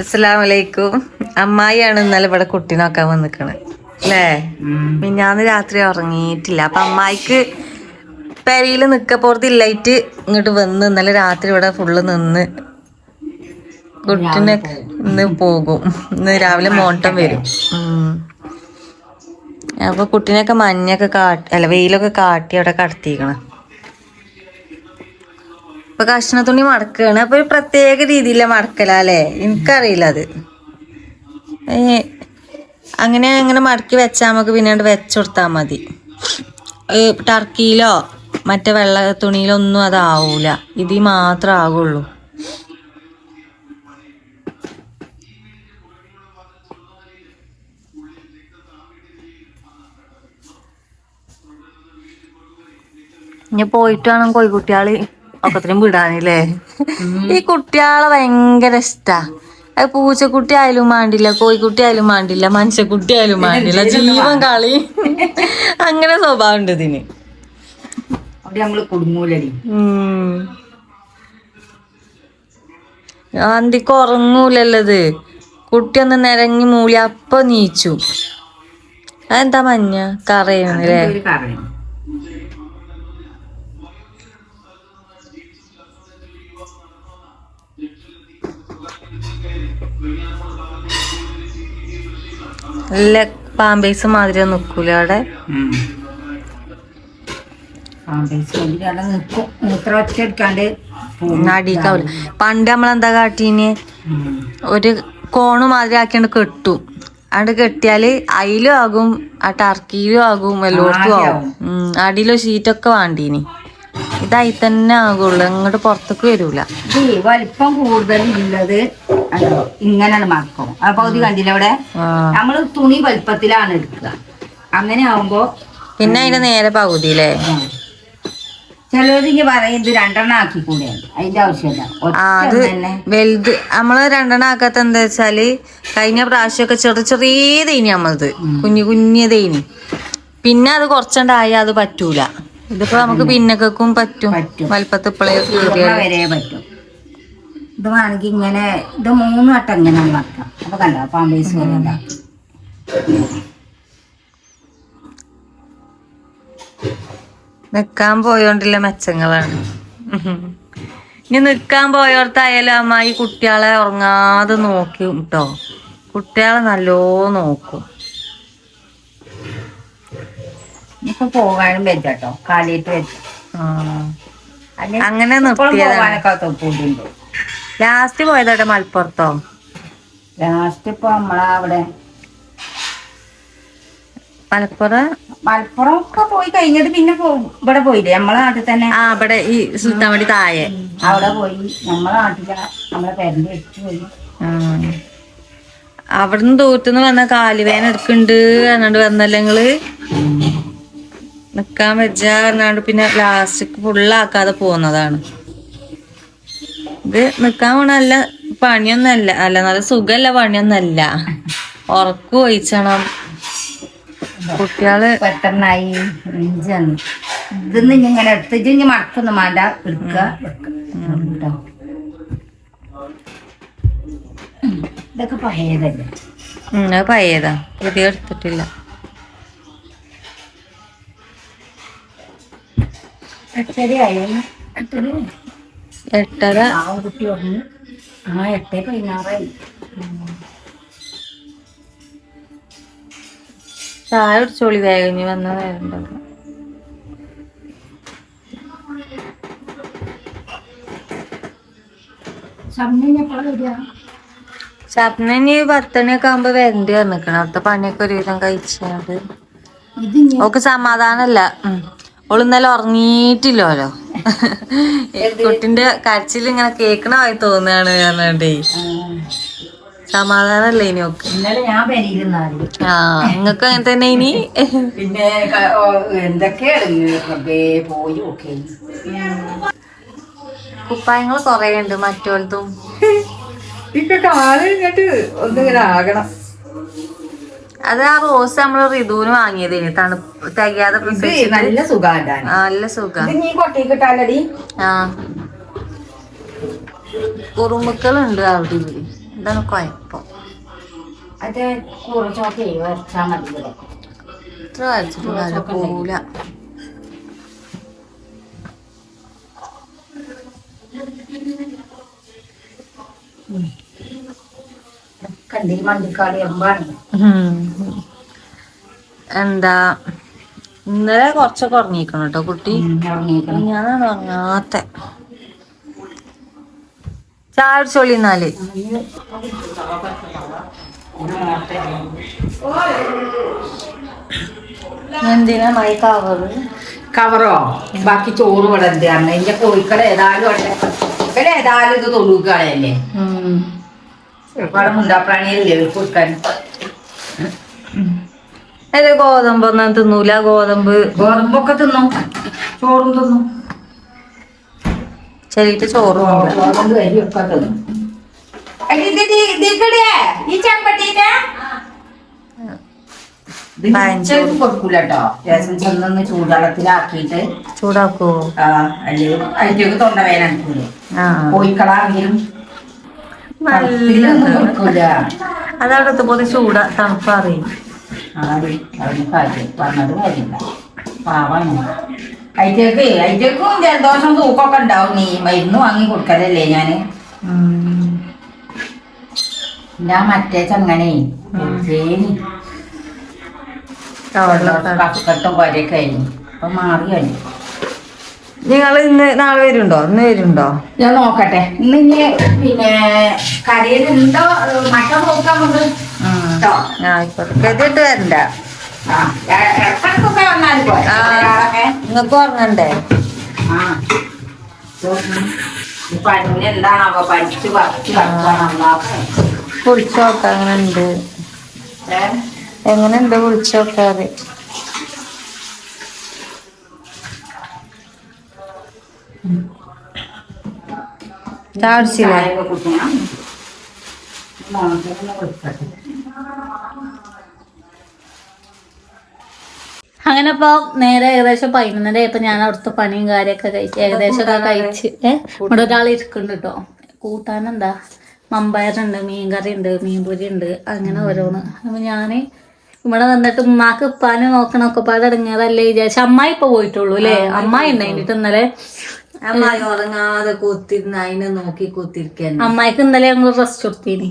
അസ്സലാമലൈക്കും. അമ്മായിയാണ് ഇന്നലെ ഇവിടെ കുട്ടി നോക്കാൻ വന്നിക്കണ്. അല്ലേ മിഞ്ഞാന്ന് രാത്രി ഉറങ്ങിയിട്ടില്ല. അപ്പൊ അമ്മായിക്ക് പെരയിൽ നിക്കപ്പുറത്ത് ഇല്ലായിട്ട് ഇങ്ങോട്ട് വന്ന് ഇന്നലെ രാത്രി ഇവിടെ ഫുള്ള് നിന്ന് കുട്ടിനെ ഇന്ന് പോകും. ഇന്ന് രാവിലെ മോട്ടം വരും. അപ്പൊ കുട്ടീനെയൊക്കെ മഞ്ഞൊക്കെ കാട്ടി അല്ല വെയിലൊക്കെ കാട്ടി അവിടെ കടത്തിക്കണം. ഇപ്പൊ കഷ്ണ തുണി മടക്കുകയാണ് അപ്പൊ പ്രത്യേക രീതിയിലെ മടക്കല അല്ലേ? എനിക്കറിയില്ല അത്. അങ്ങനെ അങ്ങനെ മടക്കി വെച്ചാൽ നമുക്ക് പിന്നീട് വെച്ചുകൊടുത്താൽ മതി. ടർക്കിയിലോ മറ്റേ വെള്ള തുണിയിലോ ഒന്നും അതാവൂല ഇതിൽ മാത്രം ആകുള്ളൂ ഇനി പോയിട്ട് വേണം കോഴിക്കുട്ടിയാൾ ഒക്കത്തിനും വിടാനില്ലേ? ഈ കുട്ടികളെ ഭയങ്കര ഇഷ്ടാ. അത് പൂച്ചക്കുട്ടി ആയാലും മാണ്ടില്ല കോഴിക്കുട്ടി ആയാലും മാണ്ടില്ല മനുഷ്യക്കുട്ടി ആയാലും മാണ്ടില്ല ജീവൻ കളി. അങ്ങനെ സ്വഭാവം ഉണ്ട് ഇതിന്. അന്തിക്ക് ഉറങ്ങൂലല്ലത് കുട്ടി ഒന്ന് നിരങ്ങി മൂളി അപ്പൊ നീച്ചു. അതെന്താ മഞ്ഞ? കറയുന്നില്ലേ നല്ല പാമ്പേസ് മാതിരി നിക്കൂല അവിടെ? അടിക്കാവില്ല പണ്ട് നമ്മളെന്താ കാട്ടീന്? ഒരു കോണ് മാതിരി ആക്കിയാണ്ട് കെട്ടും. അവിടെ കെട്ടിയാൽ അയിലും ആകും ആ ടർക്കിയിലും ആകും എല്ലായിടത്തും ആകും അടിയിലും അടിയിലോ ഷീറ്റൊക്കെ വേണ്ടീനി. ഇതായി തന്നെ ആകുള്ളൂ. ഇങ്ങോട്ട് പുറത്തേക്ക് വരൂല. വലിപ്പം കൂടുതൽ ഉള്ളത് ഇങ്ങനെയാണ് മറക്കും. ആ പകുതി കണ്ടില്ല അവിടെ? നമ്മൾ നമ്മൾ തുണി വലിപ്പത്തിലാണ് എടുക്കുക. അങ്ങനെ ആവുമ്പോ പിന്നെ അതിന്റെ നേരെ പകുതി അല്ലേ ചിലത് പറയുന്നത് രണ്ടെണ്ണം ആക്കിക്കൂടെ അതിന്റെ ആവശ്യമില്ല. അത് വലുത്. നമ്മൾ രണ്ടെണ്ണം ആക്കാത്ത എന്താ വെച്ചാൽ കഴിഞ്ഞ പ്രാവശ്യമൊക്കെ ചെറിയ തേനി നമ്മളത്. കുഞ്ഞു കുഞ്ഞു തേനി പിന്നെ അത് കുറച്ചുണ്ടായ അത് പറ്റൂല. ഇതിപ്പോ നമുക്ക് പിന്നക്കും പറ്റും. വലിപ്പത്ത് ഇപ്പളേ വരെ പറ്റും. ഇത് വേണമെങ്കിൽ ഇങ്ങനെ ഇത് മൂന്ന് വട്ടം ഇങ്ങനെ മറക്കാം അപ്പൊ കണ്ടോ പാമ്പേസ് പോലെ ഉണ്ടാക്കും നിക്കാൻ പോയോണ്ടില്ല മെച്ചങ്ങളാണ്. ഇനി നിക്കാൻ പോയോർത്തായാലും അമ്മ ഈ കുട്ടികളെ ഉറങ്ങാതെ നോക്കും കേട്ടോ. കുട്ടികളെ നല്ലോ നോക്കും. ഇപ്പൊ പോകാനും വെച്ചോ കാലിട്ട് വെച്ചു. അങ്ങനെ പോകാനൊക്കെ തൊപ്പൂട്ടുണ്ട് ലാസ്റ്റ് പോയതോടെ മലപ്പുറത്തോ? ലാസ്റ്റ് ഇപ്പൊ നമ്മളവിടെ മലപ്പുറം മലപ്പുറം? ഒക്കെ പോയി കഴിഞ്ഞിട്ട് പിന്നെ ഇവിടെ പോയില്ലേ? നമ്മളെ നാട്ടിൽ തന്നെ. ആ ഇവിടെ ഈ സുൽത്താൻവടി താഴെ. അവിടെ പോയി. നമ്മളെ നാട്ടിലെ നമ്മളെ പേരന്റ് വെച്ച് പോയി. അവിടുന്ന് ദൂരത്തുനിന്ന് വന്ന കാലുവേന എടുക്കുന്നുണ്ട് എന്നിട്ട് വന്നല്ലേ നിങ്ങൾ? നിക്കാൻ വെച്ചാ എന്നാണ്ട് പിന്നെ ലാസ്റ്റിക്ക് ഫുള്ളാക്കാതെ പോകുന്നതാണ് ഇത് നിക്കാൻ പോണ നല്ല പണിയൊന്നല്ല അല്ല നല്ല സുഖല്ല പണിയൊന്നല്ല. ഉറക്കു ഒഴിച്ചണം. കുട്ടികൾ പെട്ടെന്നായി ഇതൊന്നും ഇങ്ങനെ എടുത്തിട്ട് ഇനി മടക്കൊന്നും വേണ്ട എടുക്കുക. കേട്ടോ. ഇതൊക്കെ പഴയതല്ലേ? പഴയതാ. പുതിയ എടുത്തിട്ടില്ല. എട്ടര? എട്ടര. ആ കുട്ടി ഉറങ്ങി ആ എട്ടേ പതിനാറായി. ചായ കുടിച്ചോളി വേഗം ഇനി വന്ന നേരം ഇനി പത്തണിയൊക്കെ ആകുമ്പോ വരണ്ടി വന്നിക്കണം. അവിടുത്തെ പണിയൊക്കെ ഒരുവിധം കഴിച്ചത് ഓക്ക് സമാധാനല്ല. ഉം. ഓൾ ഇന്നലെ ഉറങ്ങിയിട്ടില്ലല്ലോ കുട്ടിന്റെ കരച്ചിൽ ഇങ്ങനെ കേക്കണമായി തോന്നുകയാണ് പറഞ്ഞേ സമാധാനല്ലേ ഇനി ഒക്കെ? ഇന്നലെ ഞാൻ പെരിയിരുന്നാൽ ആ നിങ്ങക്ക് അങ്ങനെ തന്നെ ഇനി? പിന്നെ എന്തൊക്കെയാണ് പോയി കുപ്പായങ്ങൾ കൊറേ ഉണ്ട് മറ്റോളതും ഇപ്പൊ കാൽ ഇങ്ങോട്ട് ഒന്നിങ്ങനെ ആകണം. അത് ആ റോസ് നമ്മൾ ഋതുവിന് വാങ്ങിയത് തണുപ്പ് തികയാതെ നല്ല സുഖാണ് നല്ല സുഖം. ഇത് നീ കൊട്ടേക്ക് ഇട്ടാലടി. ആ. കുറുമുക്കളുണ്ട് അവിടെ ഇവിടെ എന്താണ് കുഴപ്പം. അത് കുറച്ചൊക്കെ വരച്ചാൽ മതി ഇവിടെ. ഇത്ര വരച്ചിട്ട് കാര്യം പോല കണ്ടി മണ്ടിക്കാട് എമ്പാണ്. എന്താ ഇന്നലെ കുറച്ചൊക്കെ ഉറങ്ങിക്കണം കേട്ടോ കുട്ടി. ഞാനാണ് ഉറങ്ങാത്ത. ചായ കുടിച്ചോളി എന്നാൽ? എന്തിനാ മൈ കവറ് കവറോ? ബാക്കി ചോറ് ഇവിടെ എന്താണ് എന്റെ കോഴിക്കട ഏതായാലും ഇവിടെ ഏതായാലും ഇത് തൊടുക്കളയല്ലേ ഒരുപാട് മുണ്ടാപ്രാണിയല്ലേ കൊടുക്കാൻ? അത് ഗോതമ്പ് ഒന്നാ തിന്നൂല? ഗോതമ്പ്. ഗോതമ്പൊക്കെ തിന്നു? ചോറും തിന്നു? ചെറിയിട്ട് ചോറ് ഗോതമ്പ് അരിയൊക്കെ തിന്നു. കൊടുക്കൂല രസം ചെന്നൊന്ന് ചൂടുവെള്ളത്തിലാക്കിയിട്ട് ചൂടാക്കോ? അല്ലെങ്കിൽ അതിലേക്ക് ആ. കോഴിക്കളാണെങ്കിലും നല്ല തണുപ്പിലൊന്നും കൊടുക്കൂല അതവിടെ എത്തുമ്പോൾ ചൂടാ തണുപ്പ് അറിയും. ആടി അതിന് കാര്യം പറഞ്ഞത് കാര്യമില്ല പാവാണ്. അതിലേക്ക് അതിലേക്കും ജലദോഷം തൂക്കൊക്കെ ഉണ്ടാവും. നീ മരുന്ന് വാങ്ങി കൊടുക്കലല്ലേ ഞാൻ? ഞാൻ മറ്റേ ചങ്ങനെ കഫക്കെട്ടും ആയിരുന്നു അപ്പൊ മാറി കഴിഞ്ഞു നിങ്ങൾ ഇന്ന് നാളെ വരുന്നുണ്ടോ ഇന്ന് വരുന്നുണ്ടോ ഞാൻ നോക്കട്ടെ. ഇന്ന് ഇനി പിന്നെ കരയിലുണ്ടോ? മട്ട നോക്കാം ആയിക്കോട്ടെ. വരണ്ട. നിങ്ങൾക്ക് ഉറങ്ങണ്ടേ പനിന് എന്താണാവോ പഠിച്ച് പറിച്ച് വിളിച്ചോക്ക അങ്ങനെ ഉണ്ട് എങ്ങനെ ഉണ്ട് ചാടിച്ചില്ലേ അങ്ങനെ ഇപ്പൊ നേരെ ഏകദേശം പതിനൊന്നര ആയപ്പോ ഞാൻ അവിടുത്തെ പണിയും കാര്യമൊക്കെ കഴിച്ച് ഏകദേശം ഒക്കെ കഴിച്ച്. ഏഹ് ഇവിടെ ഒരാൾ ഇരിക്കുന്നുണ്ട് കേട്ടോ. കൂട്ടാൻ എന്താ മമ്പയറുണ്ട് മീൻകറി ഉണ്ട് മീൻപൊരി ഉണ്ട് അങ്ങനെ ഓരോന്ന്. അപ്പൊ ഞാൻ ഇവിടെ വന്നിട്ട് ഉമ്മാക്ക് ഉപ്പാന് നോക്കണൊക്കെ പാടെ ഇടങ്ങാറല്ലേ വിചാരിച്ചു അമ്മായി ഇപ്പൊ പോയിട്ടുള്ളൂ അല്ലേ? അമ്മായി ഉണ്ടായിട്ട് ഇന്നലെ. അമ്മായി ഉറങ്ങാതെ കൂത്തിരുന്ന് അതിനെ നോക്കി കൂത്തിരിക്കാൻ അമ്മായിക്ക് ഇന്നലെ ഞങ്ങൾ റെസ്റ്റ് കൊടുത്തീനി.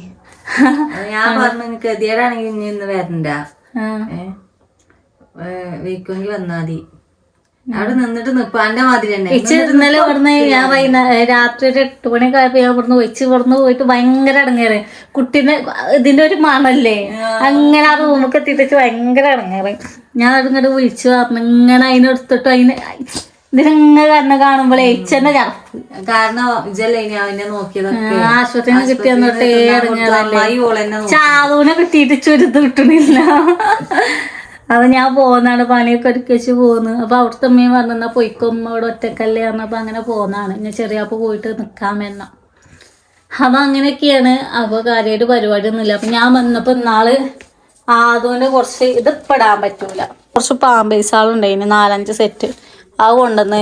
ഞാൻ പറഞ്ഞു ഗതിയേടാണെങ്കിൽ ഇനി ഇന്ന് വരണ്ട. വീക്കുമെങ്കിൽ വന്നാ മതി. അവിടെ നിന്നിട്ട് നിപ്പാന്റെ മാതിരി തന്നെ. ഇച്ച് ഇന്നലെ ഇവിടുന്ന് ഞാൻ വൈകുന്നേരം രാത്രി ഒരു എട്ട് മണിയൊക്കെ ആയപ്പോ ഞാൻ ഇവിടുന്ന് വെച്ച് ഇവിടുന്ന് പോയിട്ട് ഭയങ്കര അടങ്ങേറ് കുട്ടീനെ ഇതിന്റെ ഒരു മണല്ലേ? അങ്ങനെ ആ റൂമൊക്കെ എത്തിയിട്ട് ഭയങ്കര അടങ്ങേറ് ഞാൻ അതിങ്ങോട്ട് വിളിച്ചു പറഞ്ഞു. ഇങ്ങനെ അതിനെടുത്തിട്ട് അതിന് ഇതിനിങ്ങനെ കണ്ണ കാണുമ്പോഴേ ഇച്ചന്നെ ചടപ്പ് കാരണം ഇജല്ലേ ഇനി അവനെ നോക്കിയതൊക്കെ? ആശുപത്രിയിൽ നിന്ന് കിട്ടിയ തൊട്ടേ. ചാതൂനെ കിട്ടിയിട്ട് ചുരുത്ത് കിട്ടണില്ല. അത് ഞാൻ പോന്നാണ് പണിയൊക്കെ ഒരുക്കി വെച്ച് പോന്ന്. അപ്പൊ അവിടുത്തെ അമ്മയും പറഞ്ഞാ പൊയ്ക്കൊമ്മ അവിടെ ഒറ്റക്കല്ലേ? പറഞ്ഞപ്പോ അങ്ങനെ പോന്നാണ്. ഞാൻ ചെറിയപ്പോ പോയിട്ട് നിക്കാമെന്ന അപ്പൊ അങ്ങനെയൊക്കെയാണ്. അപ്പൊ കാര്യമായിട്ട് പരിപാടി ഒന്നുമില്ല അപ്പൊ ഞാൻ വന്നപ്പോ ഇന്നാൾ ആദൂന്റെ കുറച്ച് ഇത് പെടാൻ പറ്റൂല. കുറച്ച് പാമ്പേസാളുണ്ടായിന് നാലഞ്ച് സെറ്റ് അത് കൊണ്ടുവന്ന്.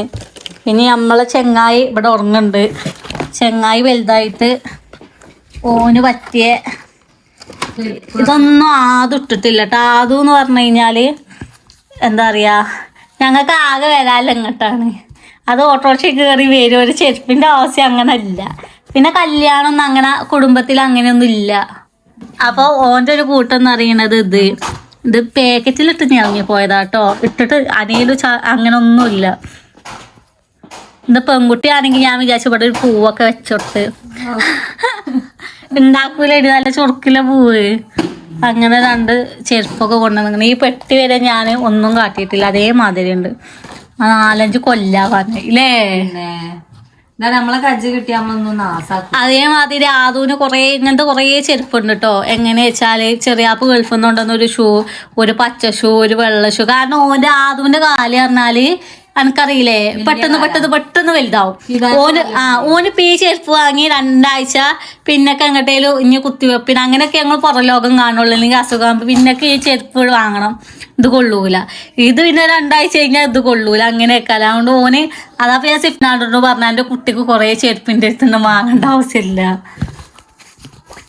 ഇനി നമ്മളെ ചെങ്ങായി ഇവിടെ ഉറങ്ങുന്നുണ്ട്. ചെങ്ങായി വലുതായിട്ട് ഓന് പറ്റിയ ഇതൊന്നും ആദ്യം ഇട്ടിട്ടില്ല കേട്ടോ. ആദ്യം എന്ന് പറഞ്ഞു കഴിഞ്ഞാൽ എന്താ പറയുക ഞങ്ങൾക്ക് ആകെ വരാല്ല ഇങ്ങോട്ടാണ്. അത് ഓട്ടോറിക്ഷ കയറി വരും. ഒരു ചെരുപ്പിന്റെ ആവശ്യം അങ്ങനല്ല. പിന്നെ കല്യാണം അങ്ങനെ കുടുംബത്തിൽ അങ്ങനെയൊന്നും ഇല്ല. അപ്പോൾ ഓന്റെ ഒരു കൂട്ടം എന്ന് അറിയണത് ഇത്. ഇത് പാക്കറ്റിലിട്ട് ഇറങ്ങി പോയതാട്ടോ. ഇട്ടിട്ട് അനയിലും അങ്ങനെ ഒന്നുമില്ല ഇത് പെൺകുട്ടിയാണെങ്കിൽ ഞാൻ വിചാരിച്ചു ഇവിടെ ഒരു പൂവൊക്കെ വെച്ചോട്ട്. ഉണ്ടാക്കൂല ഇടി നല്ല ചൊറുക്കിലെ പൂവ്. അങ്ങനെ രണ്ട് ചെരുപ്പൊക്കെ കൊണ്ടുവന്നിങ്ങനെ. ഈ പെട്ടി വരെ ഞാൻ ഒന്നും കാട്ടിയിട്ടില്ല. അതേമാതിരി ഉണ്ട് നാലഞ്ച് കൊല്ലാ പറഞ്ഞു ഇല്ലേ നമ്മളെ കജ്ജ് കിട്ടിയ നമ്മളൊന്നും നാസാക്കും. അതേമാതിരി ആദൂന് കുറേ ഇങ്ങനത്തെ കുറേ ചെരുപ്പുണ്ട് കേട്ടോ എങ്ങനെ വെച്ചാൽ ചെറിയാപ്പ് ഗൾഫിൽ നിന്ന് കൊണ്ടുവന്ന ഒരു ഷൂ ഒരു പച്ച ഷൂ ഒരു വെള്ള ഷൂ. കാരണം ഓന്റെ ആദൂന്റെ കാൽ പറഞ്ഞാൽ എനിക്കറിയില്ലേ പെട്ടെന്ന് പെട്ടെന്ന് പെട്ടെന്ന് വലുതാവും. ഓന് ആ ഓന് പേ ചെരുപ്പ് വാങ്ങി രണ്ടാഴ്ച പിന്നൊക്കെ എങ്ങോട്ടേലും ഇനി കുത്തിവെപ്പിന് അങ്ങനെയൊക്കെ ഞങ്ങൾ പുറം ലോകം കാണുള്ളൂ. അല്ലെങ്കിൽ അസുഖം പിന്നൊക്കെ ഈ ചെരുപ്പ് വാങ്ങണം. ഇത് കൊള്ളൂല. ഇത് പിന്നെ രണ്ടാഴ്ച കഴിഞ്ഞാൽ ഇത് കൊള്ളൂല. അങ്ങനെയൊക്കെ അതുകൊണ്ട് ഓന് അതപ്പോ ഞാൻ സിഫ്നാടോട് പറഞ്ഞ എന്റെ കുട്ടിക്ക് കുറേ ചെരുപ്പിന്റെ അടുത്തുനിന്ന് വാങ്ങേണ്ട ആവശ്യമില്ല.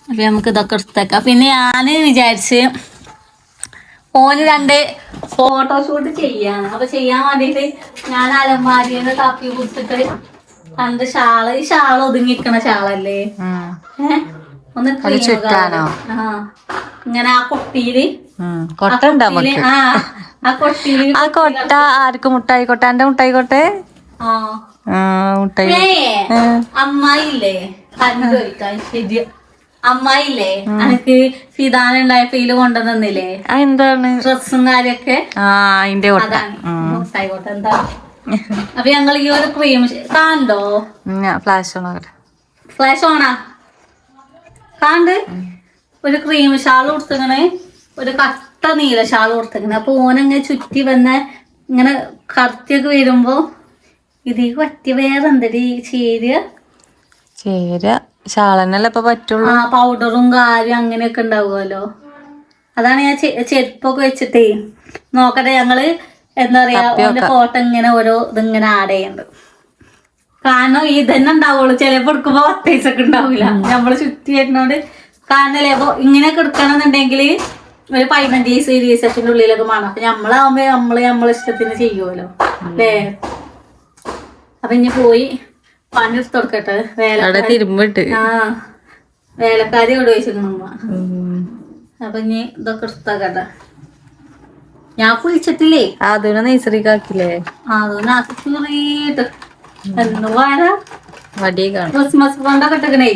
അപ്പൊ നമുക്ക് ഇതൊക്കെ എടുത്തേക്കാം പിന്നെ ഞാൻ വിചാരിച്ച് ഓന് രണ്ട് ഫോട്ടോഷൂട്ട് ചെയ്യാൻ. അപ്പൊ ചെയ്യാൻ വേണ്ടിട്ട് ഞാൻ അലമാരിന്ന് തപ്പി കുത്തിട്ട് കണ്ട് ഷാൾ ഈ ഷാൾ ഒതുങ്ങിക്കണ ഷാളല്ലേ. ഒന്ന്? ആ. ഇങ്ങനെ ആ കൊട്ടിയിൽ ആ കൊട്ടിയിൽ ആ കൊട്ട ആർക്ക്? മുട്ടായിക്കോട്ടെ എന്റെ മുട്ടായിക്കോട്ടെ മുട്ടായി അമ്മായില്ലേ? കണ്ടോയിക്കാൻ ശരി അമ്മായില്ലേ? അനക്ക് ഫിദാന ഉണ്ടായപ്പോ ഇതിൽ കൊണ്ടുവന്നില്ലേ എന്താണ് ഡ്രസ്സും കാര്യൊക്കെ? ആ അതിന്റെ എന്താ? അപ്പൊ ഞങ്ങൾ ഈ ഒരു ക്രീം കാണ്ടോ ഫ്ലാഷ് ഓൺ ഫ്ലാഷ് ഓണാ കാണ്ട് ഒരു ക്രീം ഷാൾ കൊടുത്തിങ്ങനെ ഒരു കട്ട നീല ഷാൾ കൊടുത്തിങ്ങനെ. അപ്പൊ ഓനങ്ങനെ ചുറ്റി വന്ന ഇങ്ങനെ കറുത്തിയൊക്കെ വരുമ്പോ ഇതിൽ പറ്റി വേറെ എന്തടി ചേരിയ ചേര ഷാളന്നല്ലേ ഇപ്പൊ പറ്റുള്ളൂ? ആ പൗഡറും കാര്യം അങ്ങനെയൊക്കെ ഉണ്ടാവുമല്ലോ. അതാണ് ഞാൻ ചെരുപ്പൊക്കെ വെച്ചിട്ടേ നോക്കട്ടെ ഞങ്ങൾ എന്താ പറയാ ഓന്റെ ഫോട്ടോ ഇങ്ങനെ ഓരോ ഇതിങ്ങനെ ആഡ് ചെയ്യുന്നുണ്ട്. കാരണം ഇതന്നെ ഉണ്ടാവുള്ളൂ. ചിലപ്പോ എടുക്കുമ്പോ പത്തേസൊക്കെ ഉണ്ടാവില്ല. നമ്മൾ ചുറ്റി വരുന്നോണ്ട് കാരണം ചിലപ്പോ ഇങ്ങനെയൊക്കെ എടുക്കണമെന്നുണ്ടെങ്കിൽ ഒരു പതിനഞ്ച് ദിവസം ഇരുപത് ദിവസത്തിന്റെ ഉള്ളിലൊക്കെ വേണം അപ്പൊ നമ്മളാവുമ്പോ നമ്മൾ നമ്മളെ ഇഷ്ടത്തിന് ചെയ്യുമല്ലോ. അല്ലേ? അപ്പൊ ഇനി പോയി കൊടുക്കട്ടെ. അവിടെ തിരുമ്പിട്ട്. ആ വേലക്കാരി ഇവിടെ വെച്ചിരിക്കണ. അപ്പൊ ഇനി ഇതൊക്കെ എടുത്താക്കട്ടെ. ഞാൻ കുളിച്ചിട്ടില്ലേ? അതിനെ വടിയെ കാണും ക്രിസ്മസ് ഫണ്ടൊക്കെ ഇട്ടേ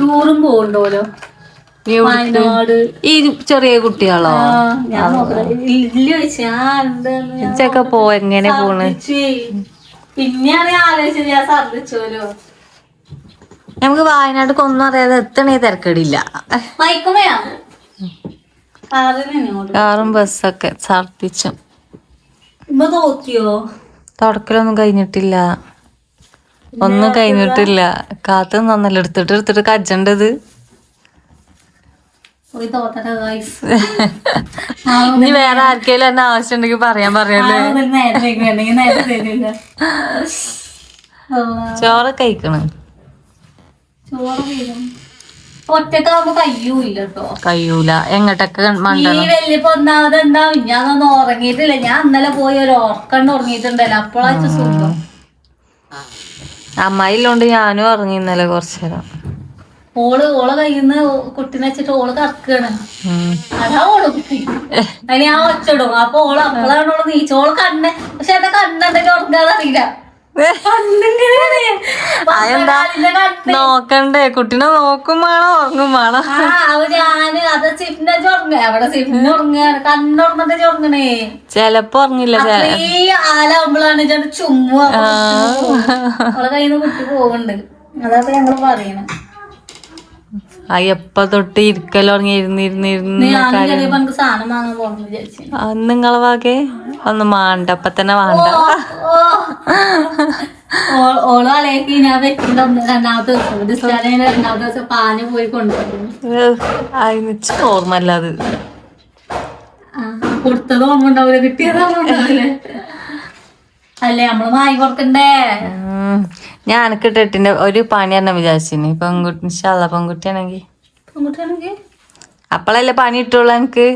ടൂറും പോകണ്ടോലോ ഈ ചെറിയ കുട്ടികളോ? ഇല്ല ചോദിച്ചാ എങ്ങനെ പോണ്. പിന്നെയാണ് ആലോചിച്ചത് ഞാൻ ഛർദിച്ചോലോ നമുക്ക് വായനാട് ഒന്നും അറിയാതെ എത്തണേ തിരക്കടില്ല. മയക്കുമയാ കാറും ബസ്സൊക്കെ ഛർദിച്ചും തുടക്കലൊന്നും കഴിഞ്ഞിട്ടില്ല. ഒന്നും കഴിഞ്ഞിട്ടില്ല. കാത്തു നന്നല്ല. എടുത്തിട്ട് എടുത്തിട്ട് കജ്ജണ്ടത് ഇനി വേറെ ആർക്കെങ്കിലും എന്നെ ആവശ്യം ഉണ്ടെങ്കിൽ പറയാൻ പറയല്ലേ? ചോറ് കഴിക്കണം? കയ്യൂല വീഴും ഒറ്റക്കാവുമ്പോ കയ്യൂല്ല കേട്ടോ കഴിയൂല എങ്ങോട്ടൊക്കെ ഈ മണ്ടണം? വലിയപ്പോ ഒന്നാമത് ഞാനൊന്നും ഉറങ്ങിയിട്ടില്ല. ഞാൻ ഇന്നലെ പോയി ഒരു ഉറക്കണ്ട് ഉറങ്ങിയിട്ടുണ്ടല്ലോ. അപ്പോഴാച്ച സുഖം. അമ്മായില്ലോണ്ട് ഞാനും ഉറങ്ങി ഇന്നലെ കുറച്ചു നേരം. ഓൾ ഓളെ കയ്യിൽ നിന്ന് കുട്ടിനെ വെച്ചിട്ട് ഓൾ കറക്കാണ്. അതാ ഓൾ. കുട്ടി അതിന് ഞാൻ ഒച്ചടും അപ്പൊ ഓൾ അപ്പോഴാണ് ഓൾ നീച്ച. ഓൾ കണ്ണ് പക്ഷെ എന്റെ കണ്ണെന്തെങ്കിലും ഉറങ്ങാതെ അറിയില്ല നോക്കണ്ടേ. കുട്ടീനെ നോക്കും വേണം ഉറങ്ങും വേണം. ഞാൻ അത് സിഫിനെ ചൊറങ്ങ അവിടെ സിഫിന് ഉറങ്ങാണ് കണ്ണുറന്നിട്ട് ചൊറങ്ങണേ ചെലപ്പോ ഉറങ്ങില്ല ഈ ആലാവുമ്പോഴാണ് ചുമ്മാ അവളെ കയ്യിൽ നിന്ന് കുട്ടി പോകുന്നുണ്ട് അതാ ഞങ്ങൾ പറയണേ. എനിക്ക് സാധനം വാങ്ങാൻ പോകണം വിചാരിച്ചു. അത് നിങ്ങളെ വാകെ ഒന്ന് മാണ്ട അപ്പൊ തന്നെ വേണ്ട. ഓ- ഓൾ അലയൊക്കെ ഞാൻ വെക്കില്ല ഒന്ന് രണ്ടാമത്തെ ദിവസം ഡിസ്ചാർജ് ചെയ്യുന്ന രണ്ടാമത്തെ ദിവസം പാഞ്ഞു പോയി കൊണ്ടുപോകും അതിന് ഓർമ്മല്ല അത്. കൊടുത്തത് ഓർമ്മ ഉണ്ടാവില്ല കിട്ടിയത് ഓർമ്മ ഉണ്ടാവില്ലേ അല്ലേ നമ്മൾ വാങ്ങി കൊടുക്കണ്ടേ. ഞാൻ എനിക്ക് ടെട്ടിന്റെ ഒരു പണി തന്നെ വിചാരിച്ചിന്. പെൺകുട്ടി ഇൻഷാല്ല പെൺകുട്ടിയാണെങ്കി. പെൺകുട്ടിയാണെങ്കിൽ അപ്പളല്ലേ പണി ഇട്ടുള്ളൂ എനിക്ക്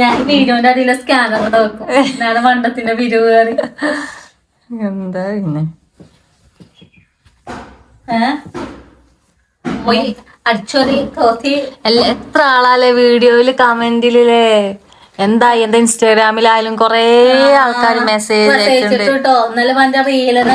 ഞാൻ വീഡിയോന്റെ അടിയിലെ സ്കാനർ കൂടെ വെക്കും. ഞാൻ പണ്ടത്തിന്റെ പിരിവ് കയറി. എന്താ പിന്നെ? പോയി എത്ര ആളാലേ വീഡിയോയിൽ കമന്റിലേ എന്താ എന്റെ ഇൻസ്റ്റാഗ്രാമിലായാലും കൊറേ ആൾക്കാർ മെസ്സേജ് കേട്ടോ ഇന്നലെ മറ്റേ റീലെന്ന്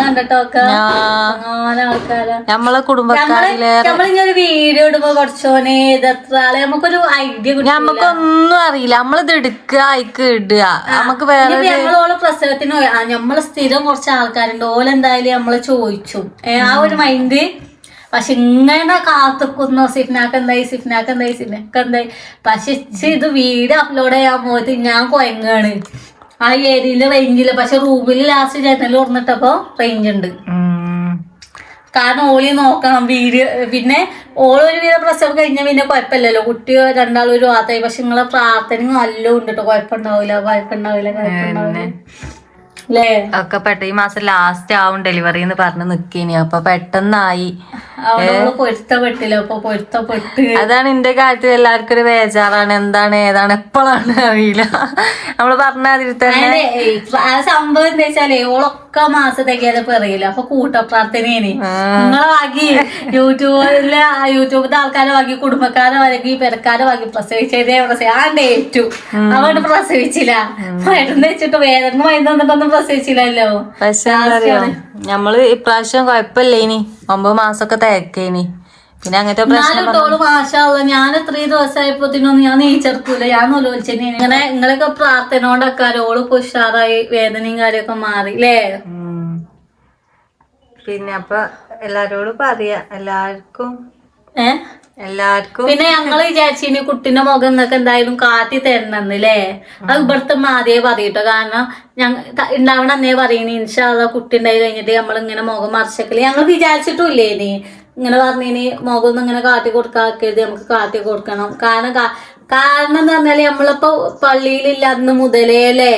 ആൾക്കാരാ. നമ്മളെ കുടുംബക്കാരിൽ നമ്മളിങ്ങനെ വീഡിയോ ഇടുമ്പോ കുറച്ചോനെ ഇത് എത്ര ആളെ? നമുക്കൊരു ഐഡിയ കിട്ടും ഞമ്മക്കൊന്നും അറിയില്ല. നമ്മളിത് എടുക്കുക അയക്ക് ഇടുക. നമുക്ക് വേറെ പ്രസവത്തിന് നമ്മൾ സ്ഥിരം കുറച്ച് ആൾക്കാരുണ്ട്. ഓലെന്തായാലും നമ്മൾ ചോദിച്ചു. ആ ഒരു മൈൻഡ് പക്ഷെ ഇങ്ങനെ കാത്തുക്കുന്നു സിഫ്നാക്ക് എന്തായി സിഫ്നാക്ക് എന്തായി സിഫ്നാക്ക് എന്തായി? പക്ഷെ ഇത് വീട് അപ്ലോഡ് ചെയ്യാൻ പോയിട്ട് ഞാൻ കൊയങ്ങാണ്. ആ ഏരിയയിൽ റേഞ്ചില്ല പക്ഷെ റൂമിൽ ലാസ്റ്റ് ജനൽ തുറന്നിട്ടപ്പോ റേഞ്ച് ഉണ്ട്. കാരണം ഓളി നോക്കണം വീഡിയോ പിന്നെ ഓളൊരു വിധ പ്രസവം കഴിഞ്ഞാൽ പിന്നെ കുഴപ്പമില്ലല്ലോ കുട്ടി രണ്ടാളും ഒരു ഭാഗത്തായി പക്ഷെ നിങ്ങളെ പ്രാർത്ഥന നല്ല ഉണ്ട് കേട്ടോ കുഴപ്പമുണ്ടാവില്ല കുഴപ്പമുണ്ടാവില്ല കുഴപ്പമുണ്ടാവില്ല ഒക്കെ പെട്ട ഈ മാസം ലാസ്റ്റ് ആവും ഡെലിവറി എന്ന് പറഞ്ഞ് നിക്കേനി. അപ്പൊ പെട്ടെന്നായി. അതാണ് എന്റെ കാര്യത്തിൽ എല്ലാവർക്കും ഒരു ബേജാറാണ്. എന്താണ് ഏതാണ് എപ്പോഴാണ് അറിയില്ല. നമ്മൾ പറഞ്ഞ അതിൽ തന്നെ സംഭവം എന്താ വെച്ചാലേ ഓളൊക്കെ മാസം തികയാതെ പറയില്ല അപ്പൊ കൂട്ടപ്രാർത്ഥനയാണ് നിങ്ങളെ വാങ്ങി യൂട്യൂബിലെ യൂട്യൂബിലെ ആൾക്കാരെ വാങ്ങി കുടുംബക്കാരെ വാങ്ങി പെരക്കാരെ വാങ്ങി പ്രസവിച്ചതേ പ്രസവി ആ ഏറ്റു അവണ്ട് പ്രസവിച്ചില്ല. മരുന്ന് വെച്ചിട്ട് വേദന മരുന്ന് വന്നിട്ടൊന്നും പ്രസവിച്ചില്ലല്ലോ. പക്ഷെ നമ്മൾ ഇപ്രാവശ്യം കൊഴപ്പില്ല ഇനി ഒമ്പത് മാസമൊക്കെ തികക്കേനി പിന്നെ അങ്ങനത്തെ പ്രശ്നം മാഷാള്ള ഞാൻ ഇത്രയും ദിവസമായപ്പോത്തിനൊന്നും ഞാൻ നീച്ചെടുക്കൂല. ഞാൻ നൊലോലിച്ചെന്നെ ഇങ്ങനെ നിങ്ങളൊക്കെ പ്രാർത്ഥന കൊണ്ടൊക്കെ ഓൾ ഉഷാറായി വേദനയും കാര്യമൊക്കെ മാറി അല്ലേ പിന്നെ അപ്പൊ എല്ലാരോടും പറയാ. എല്ലാവർക്കും ഏഹ് എല്ലാവർക്കും പിന്നെ ഞങ്ങൾ വിചാരിച്ചിനി കുട്ടിന്റെ മുഖം നിങ്ങൾക്ക് എന്തായാലും കാട്ടി തരണമെന്ന് അത് ഇവിടുത്തെ ആദ്യേ പറയട്ടോ. കാരണം ഞങ്ങ ഉണ്ടാവണം ഉണ്ടാവണ അന്നേ ഇൻഷാ കുട്ടി ഉണ്ടായി കഴിഞ്ഞിട്ട് നമ്മൾ ഇങ്ങനെ മുഖം മറിച്ചേക്കില്ല ഞങ്ങൾ വിചാരിച്ചിട്ടില്ലേ ഇനി ഇങ്ങനെ പറഞ്ഞിനി മുഖം ഒന്നും ഇങ്ങനെ കാട്ടി കൊടുക്കാക്കരുത് നമുക്ക് കാട്ടി കൊടുക്കണം. കാരണം കാരണം എന്ന് പറഞ്ഞാൽ നമ്മളിപ്പോ പള്ളിയിലില്ല അന്ന് മുതലേ അല്ലേ?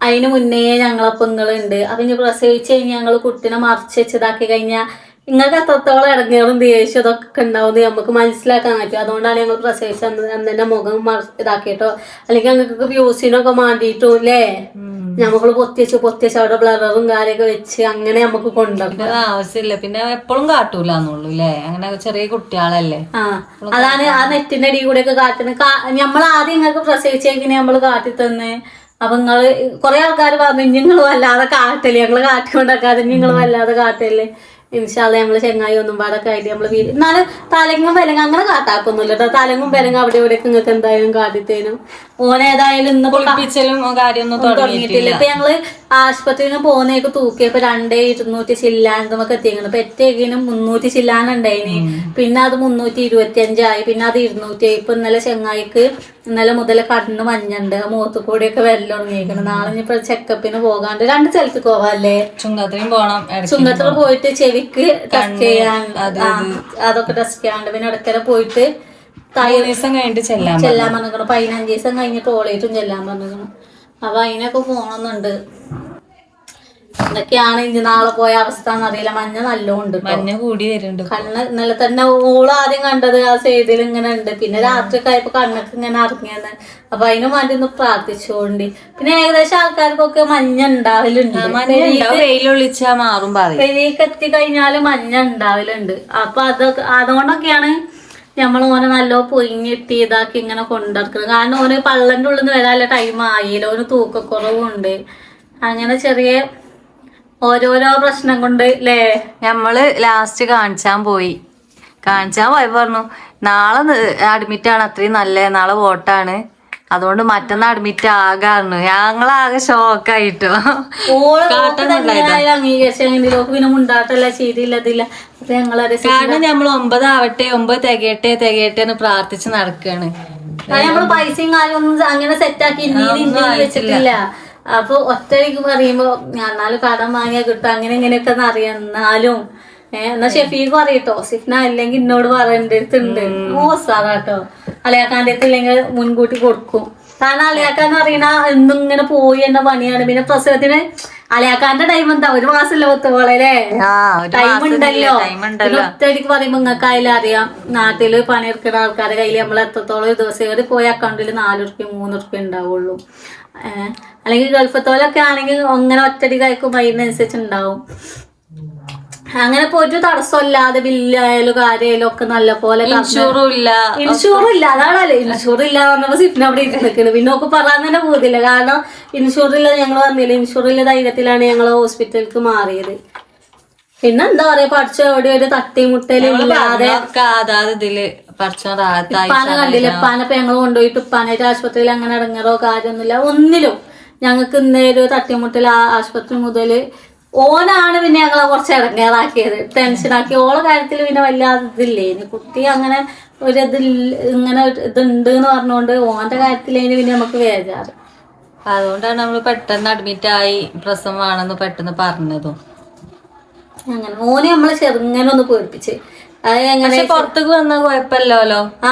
അതിന് മുന്നേ ഞങ്ങളെ പെങ്ങളുണ്ട് അപ്പൊ ഇനി പ്രസവിച്ച് കഴിഞ്ഞ് ഞങ്ങൾ കുട്ടീനെ മറിച്ച് വെച്ചതാക്കി കഴിഞ്ഞാൽ നിങ്ങൾക്ക് അത്രത്തോളം ഇടങ്ങേറും ദേഷ്യം ഇതൊക്കെ ഉണ്ടാവും നമുക്ക് മനസ്സിലാക്കാൻ പറ്റും. അതുകൊണ്ടാണ് ഞങ്ങൾ പ്രസവിച്ച അന്ന് അന്ന് തന്നെ മുഖം ഇതാക്കിയിട്ടോ. അല്ലെങ്കിൽ ഞങ്ങൾക്ക് വ്യൂസിനൊക്കെ മാണ്ടിയിട്ടും അല്ലേ? ഞമ്മൾ പൊത്തിച്ച് പൊത്തിച്ച് അവിടെ ബ്ലറും കാര്യമൊക്കെ വെച്ച് അങ്ങനെ നമുക്ക് കൊണ്ടുപോകും ആവശ്യമില്ല. പിന്നെ എപ്പോഴും കാട്ടൂല എന്നുള്ളൂ അല്ലേ അങ്ങനെ ചെറിയ കുട്ടികളല്ലേ ആ. അതാണ് ആ നെറ്റിന്റെ അടി കൂടെ ഒക്കെ കാട്ടുന്നത് നമ്മൾ ആദ്യം നിങ്ങൾക്ക് പ്രസവിച്ചേക്കിനെ നമ്മൾ കാട്ടി തന്നെ അപ്പൊ നിങ്ങൾ കൊറേ ആൾക്കാർ പറഞ്ഞു നിങ്ങൾ വല്ലാതെ കാട്ടല്ലേ? ഞങ്ങൾ കാട്ടിക്കൊണ്ടാക്കാതെ നിങ്ങൾ വല്ലാതെ കാട്ടൽ ഇൻഷാല്ല നമ്മൾ ചെങ്ങായി ഒന്നും പാടൊക്കെ ആയിട്ട് നമ്മൾ വീട് എന്നാലും തലങ്ങും വിലങ്ങ അങ്ങനെ കാട്ടാക്കൊന്നുമില്ല കേട്ടോ തലങ്ങും വിലങ്ങ അവിടെ ഇവിടെയൊക്കെ നിങ്ങൾക്ക് എന്തായാലും കാട്ടിത്തേനും ഓനേതായാലും ഇന്ന് പൊളിപ്പിച്ചാലും കുളിപ്പിച്ചലും കാര്യമൊന്നും തുടങ്ങിയിട്ടില്ല. ഇപ്പൊ ഞങ്ങൾ ആശുപത്രിയിൽ പോകുന്നേക്ക് തൂക്കിയപ്പോ രണ്ടേ ഇരുന്നൂറ്റി ചില്ലാനൊക്കെ എത്തിക്കണം ഇപ്പൊ എത്തേക്കിനും മുന്നൂറ്റി ചില്ലാനുണ്ടായിന്. പിന്നെ അത് മുന്നൂറ്റി ഇരുപത്തി അഞ്ചായി പിന്നെ അത് ഇരുന്നൂറ്റി ഇപ്പൊ ഇന്നലെ ചെങ്ങായിക്ക് ഇന്നലെ മുതൽ കണ്ണ് മഞ്ഞുണ്ട് മൂത്ത് കൂടിയൊക്കെ വെല്ലം തുടങ്ങിയിരിക്കണം നാളെ ഇനിയിപ്പോ ചെക്കപ്പിന് പോകാണ്ട്. രണ്ട് സ്ഥലത്ത് പോവാല്ലേ? ചുങ്കത്തിനും പോണം ചുങ്കത്തിൽ പോയിട്ട് ചെവിക്ക് ടെസ്റ്റ് ചെയ്യാൻ അതൊക്കെ ടെസ്റ്റ് ചെയ്യാണ്ട്. പിന്നെ ഇടയ്ക്കര പോയിട്ട് തൈ മൂന്ന് ദിവസം കഴിഞ്ഞിട്ട് ചെല്ലാം ചെല്ലാൻ പറഞ്ഞു പതിനഞ്ച് ദിവസം കഴിഞ്ഞിട്ട് ഓളേറ്റും ചെല്ലാൻ പറഞ്ഞു അപ്പൊ അതിനൊക്കെ പോണമെന്നുണ്ട് എന്തൊക്കെയാണ് ഇനി നാളെ പോയ അവസ്ഥ. എന്നറിയില്ല മഞ്ഞ നല്ലോണ്ട് മഞ്ഞ കൂടി വരുന്നുണ്ട് കണ്ണ് ഇന്നലെ തന്നെ ഓൾ ആദ്യം കണ്ടത് ആ സൈഡിൽ ഇങ്ങനെ ഉണ്ട് പിന്നെ രാത്രി ഒക്കെ ആയപ്പോ കണ്ണൊക്കെ ഇങ്ങനെ ഇറങ്ങിയെന്ന് അപ്പൊ അതിന് വേണ്ടി ഒന്ന് പ്രാർത്ഥിച്ചുകൊണ്ട് പിന്നെ ഏകദേശം ആൾക്കാർക്കൊക്കെ മഞ്ഞ ഉണ്ടാവലുണ്ട് വെയിലൊളിച്ചാ മാറും പെരിയൊക്കെ എത്തി കഴിഞ്ഞാൽ മഞ്ഞ ഉണ്ടാവലുണ്ട് അപ്പൊ അതൊക്കെ അതുകൊണ്ടൊക്കെയാണ് നമ്മൾ ഓനെ നല്ല പൊയിഞ്ഞിട്ട് ഇതാക്കി ഇങ്ങനെ കൊണ്ടിറക്കുന്നത് കാരണം ഓന് പള്ളന്റെ ഉള്ളിൽ നിന്ന് വരാനുള്ള ടൈം ആയില്ല. ഓന് തൂക്കക്കുറവുണ്ട്. അങ്ങനെ ചെറിയ ഓരോരോ പ്രശ്നം കൊണ്ട് അല്ലേ നമ്മൾ ലാസ്റ്റ് കാണിച്ചാൻ പോയി. കാണിച്ചാൻ പോയി പറഞ്ഞു നാളെ അഡ്മിറ്റ് ആണ് അത്രയും നല്ല നാളെ വോട്ടാണ് അതുകൊണ്ട് മറ്റന്നാൾ അഡ്മിറ്റ് ആകാറുണ്ട് ഷോക്കായിട്ടോ പിന്നെ മുണ്ടാട്ടല്ല? ചെയ്തില്ല ഇതില്ല. അപ്പൊ ഞങ്ങളൊരു കാരണം നമ്മൾ ഒമ്പതാവട്ടെ ഒമ്പത് തികയട്ടെ തികയട്ടെ എന്ന് പ്രാർത്ഥിച്ച് നടക്കാണ്. നമ്മൾ പൈസയും കാര്യം ഒന്നും അങ്ങനെ സെറ്റ് ആക്കി വെച്ചിട്ടില്ല. അപ്പൊ ഒറ്റയ്ക്ക് പറയുമ്പോ ഞാൻ എന്നാലും കടം വാങ്ങിയാ കിട്ടും അങ്ങനെ ഇങ്ങനെയൊക്കെ അറിയാം. എന്നാലും എന്നാ ഷെഫീഖ് പറയട്ടോ സിഫ്ന അല്ലെങ്കിൽ എന്നോട് പറയേണ്ട അടുത്തുണ്ട് ഓ സാറാട്ടോ അടുത്ത് ഇല്ലെങ്കിൽ മുൻകൂട്ടി കൊടുക്കും. കാരണം അളിയാക്കാന്ന് അറിയണ എന്നും ഇങ്ങനെ പോയി എന്ന പണിയാണ്. പിന്നെ പ്രസവത്തിന് അലയാക്കാന്റെ ടൈം എന്താ? ഒരു മാസല്ലേ ഒരു ടൈം ഉണ്ടല്ലോ. ഒറ്റയടിക്ക് പറയുമ്പോ നിങ്ങൾക്ക് അതിൽ അറിയാം. നാട്ടിൽ പണിയെടുക്കുന്ന ആൾക്കാരുടെ കയ്യിൽ നമ്മൾ എത്രത്തോളം ഒരു ദിവസം കയറി പോയ അക്കൗണ്ടിൽ നാലു റുപ്യ മൂന്ന് റുപ്യ ഉണ്ടാവുള്ളൂ. അല്ലെങ്കിൽ ഗൾഫത്തോലൊക്കെ ആണെങ്കിൽ അങ്ങനെ ഒറ്റടി അയക്കുമ്പോൾ അതിനനുസരിച്ച് ഉണ്ടാവും അങ്ങനെ പോയിട്ട് തടസ്സമില്ലാതെ ബില്ലായാലും കാര്യമായാലും ഒക്കെ നല്ല പോലെ ഇൻഷൂറും ഇല്ല. അതാണല്ലേ ഇൻഷൂർ ഇല്ല പറഞ്ഞപ്പോ സിപ്പിന് അവിടെ ഇരിക്കുന്നത് പിന്നെ ഒക്കെ പറയാൻ തന്നെ പോകുന്നില്ല കാരണം ഇൻഷൂർ ഇല്ല ഞങ്ങൾ വന്നില്ല ഇൻഷൂർ ഇല്ല ധൈര്യത്തിലാണ് ഞങ്ങൾ ഹോസ്പിറ്റലിലേക്ക് മാറിയത്. പിന്നെ എന്താ പറയാ പഠിച്ച എവിടെ ഒരു തട്ടിമുട്ടലും ഇല്ലാതെ ഇതിൽ ഉപ്പാനെ കണ്ടില്ല? ഉപ്പാനെ ഇപ്പൊ ഞങ്ങൾ കൊണ്ടുപോയിട്ട് ഉപ്പാനായിട്ട് ആശുപത്രിയിൽ അങ്ങനെ ഇറങ്ങാറോ കാര്യമൊന്നുമില്ല. ഒന്നിലും ഞങ്ങൾക്ക് ഇന്നേര് തട്ടിമുട്ടിൽ ആശുപത്രി മുതൽ ഓനാണ് പിന്നെ ഞങ്ങളെ കുറച്ച് ഇറങ്ങാറാക്കിയത് ടെൻഷനാക്കി ഓളെ കാര്യത്തിൽ പിന്നെ വല്ലാതെ ഇതില്ലേ? ഇനി കുട്ടി അങ്ങനെ ഒരു ഇതിൽ ഇങ്ങനെ ഇതുണ്ട് എന്ന് പറഞ്ഞുകൊണ്ട് ഓന്റെ കാര്യത്തിലേന് പിന്നെ നമുക്ക് വേജാറ്. അതുകൊണ്ടാണ് നമ്മൾ പെട്ടെന്ന് അഡ്മിറ്റ് ആയി പ്രസവമാണെന്ന് പെട്ടെന്ന് പറഞ്ഞതും. അങ്ങനെ. ഓനെ നമ്മൾ ചെറുങ്ങനെ ഒന്ന് പേടിപ്പിച്ച്. അത് എങ്ങനെ പക്ഷെ പുറത്തേക്ക് വന്നാൽ കുഴപ്പമില്ലല്ലോ. ആ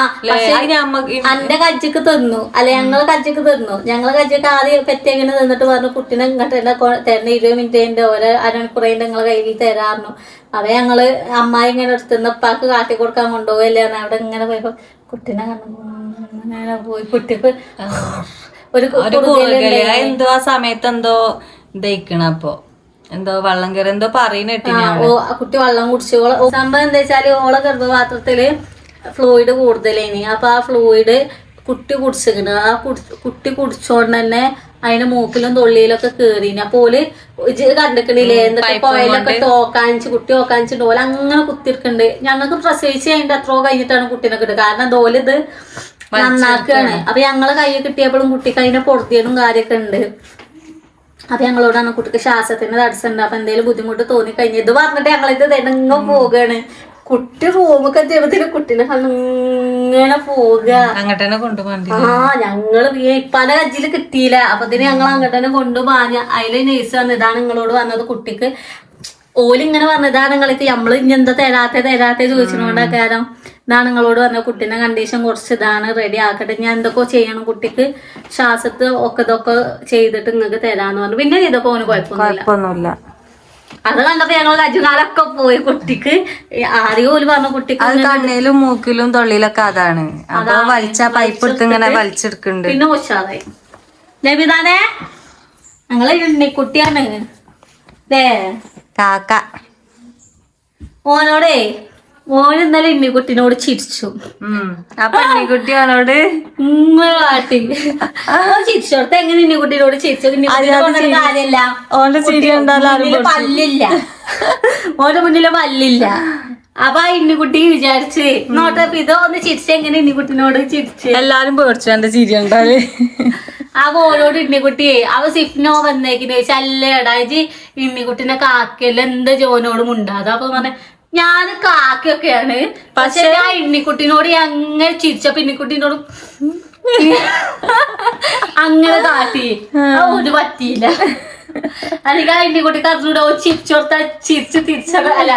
അന്റെ കജ്ജിക്ക് തിന്നു. അല്ലെ ഞങ്ങൾ കജ്ജക്ക് തിന്നു. ഞങ്ങൾ കജ്ജക്ക് ആദ്യം പെറ്റെങ്ങനെ തന്നിട്ട് പറഞ്ഞു കുട്ടീനെ ഇങ്ങോട്ട് തരുന്ന ഇരുപത് മിനിറ്റിന്റെ ഓരോ അരമണിക്കൂറിന്റെ നിങ്ങളെ കയ്യിൽ തരാറുന്നു അവ ഞങ്ങൾ അമ്മായി ഇങ്ങനെ എടുത്തുന്ന ഉപ്പാക്ക് കാട്ടി കൊടുക്കാൻ കൊണ്ടുപോയില്ല അവിടെ ഇങ്ങനെ പോയപ്പോ കുട്ടീനെ കണ്ടു. പോയി. കുട്ടിക്ക് ഒരു എന്തോ ആ സമയത്ത് എന്തോ ദഹിക്കണ അപ്പൊ. എന്തോ വള്ളം കയറി എന്തോ പറയുന്ന കുട്ടി വെള്ളം കുടിച്ചു. സംഭവം എന്താ വെച്ചാൽ ഓളെ ഗർഭപാത്രത്തിൽ ഫ്ലൂയിഡ് കൂടുതലേനി. അപ്പൊ ആ ഫ്ലൂയിഡ് കുട്ടി കുടിച്ചിക്കണ്. ആ കുടി- കുട്ടി കുടിച്ചോണ്ട് തന്നെ അതിന്റെ മൂക്കിലും തൊള്ളിയിലൊക്കെ കേറിന്. അപ്പൊ ഓൽ കണ്ടിക്കണില്ലേ? എന്തൊക്കെ പോയാലൊക്കെ ടോക്കാനിച്ച് കുട്ടി ഓക്കാനിച്ചിട്ട് ഓല അങ്ങനെ കുത്തിരിക്കണ്ട്. ഞങ്ങൾക്ക് പ്രസവിച്ച് കഴിഞ്ഞിട്ട് എത്രയോ കഴിഞ്ഞിട്ടാണ് കുട്ടീനെ കിട്ടുക കാരണം എന്തോ ഇത് നന്നാക്കുകയാണ് അപ്പൊ ഞങ്ങളെ കൈ കിട്ടിയപ്പോഴും കുട്ടിക്ക് അതിന്റെ പൊറുതിയതും കാര്യമൊക്കെ ഉണ്ട് അപ്പൊ ഞങ്ങളോടാണ് കുട്ടിക്ക് ശ്വാസത്തിന് തടസ്സമുണ്ട്. അപ്പൊ എന്തെങ്കിലും ബുദ്ധിമുട്ട് തോന്നി കഴിഞ്ഞു ഇത് പറഞ്ഞിട്ട് ഞങ്ങളിത് തെണങ്ങ പോവുകയാണ് കുട്ടി റൂമൊക്കെ എത്തിയപ്പത്തിന് കുട്ടീനെ ഇങ്ങനെ പോവുക അങ്ങോട്ട് കൊണ്ടുപോകണ്ടി ആ ഞങ്ങൾ പല കജ്ജിൽ കിട്ടിയില്ല. അപ്പൊ ഇതിന് ഞങ്ങൾ അങ്ങോട്ട് കൊണ്ടുപോകാൻ അതിൽ നേഴ്സ് വന്ന് ഇതാണ് നിങ്ങളോട് വന്നത് കുട്ടിക്ക്. ഓലിങ്ങനെ പറഞ്ഞതാണ് നിങ്ങൾക്ക് നമ്മൾ ഇനി എന്താ തരാത്തെ തരാത്തെ ചോദിച്ചതുകൊണ്ടാ കാരണം ഇതാണ് നിങ്ങളോട് പറഞ്ഞ കുട്ടീന്റെ കണ്ടീഷൻ കുറച്ച് ഇതാണ് റെഡി ആക്കട്ടെ. ഞാൻ എന്തൊക്കെ ചെയ്യണം കുട്ടിക്ക്. ശ്വാസത്ത് ഒക്കെ ഇതൊക്കെ ചെയ്തിട്ട് നിങ്ങൾക്ക് തരാന്ന് പറഞ്ഞു. പിന്നെ ഇതൊക്കെ ഓന് കുഴപ്പമൊന്നുമില്ല. അത് കണ്ടപ്പോ ഞങ്ങൾ കജുകാലൊക്കെ പോയി കുട്ടിക്ക്. ആദ്യം ഓൽ പറഞ്ഞ കുട്ടിക്ക് അത് കണ്ണിലും മൂക്കിലും തൊള്ളിയിലൊക്കെ അതാണ്. വലിച്ച പൈപ്പ് എടുത്ത് ഇങ്ങനെ വലിച്ചെടുക്കുന്നുണ്ട്. പിന്നെ ഉഷാറായി. നബിതാനെ ഞങ്ങൾ ഉണ്ണിക്കുട്ടിയാണ്. ദേ. കാക്ക. ഓനോടേ ഓൻ ഇന്നലെ ഉണ്ണിക്കുട്ടിനോട് ചിരിച്ചു. അപ്പൊ കുട്ടി അവനോട് കാട്ടി. ചിരിച്ചു. കൊടുത്ത എങ്ങനെ ഉണ്ണിക്കുട്ടിനോട് ചിരിച്ചു? കാര്യമില്ല. ഓന്റെ ചിരി പല്ലില്ല. ഓന്റെ മുന്നിലെ പല്ലില്ല. അപ്പൊ ആ ഇണ്ണിക്കുട്ടി വിചാരിച്ച് നോട്ടപ്പ് ഇതോ ഒന്ന് ചിരിച്ച എങ്ങനെ ഇണ്ണിക്കുട്ടിനോട് ചിരിച്ചു? എല്ലാരും പേടിച്ചു എന്റെ ചിരി കണ്ടാൽ? അപ്പൊ ഓരോട് ഇണ്ണിക്കുട്ടിയെ അവ സിഫ്നോ വന്നേക്കിന്. ചല്ലേടാജി ഇണ്ണിക്കുട്ടിനെ കാക്കല്ല എന്താ ജോനോട് മുണ്ടാതെ അപ്പൊ പറഞ്ഞ ഞാൻ കാക്കയൊക്കെയാണ്. പക്ഷെ ആ ഇണ്ണിക്കുട്ടിനോട് അങ്ങനെ ചിരിച്ചപ്പോ ഇണ്ണിക്കുട്ടിനോട് അങ്ങനെ കാട്ടി ഒരു പറ്റിയില്ല. അല്ലെങ്കിൽ ആ ഇണ്ണിക്കുട്ടി കറിഞ്ഞൂടെ ചിരിച്ചോർത്ത ചിരിച്ച് തിരിച്ച അല്ല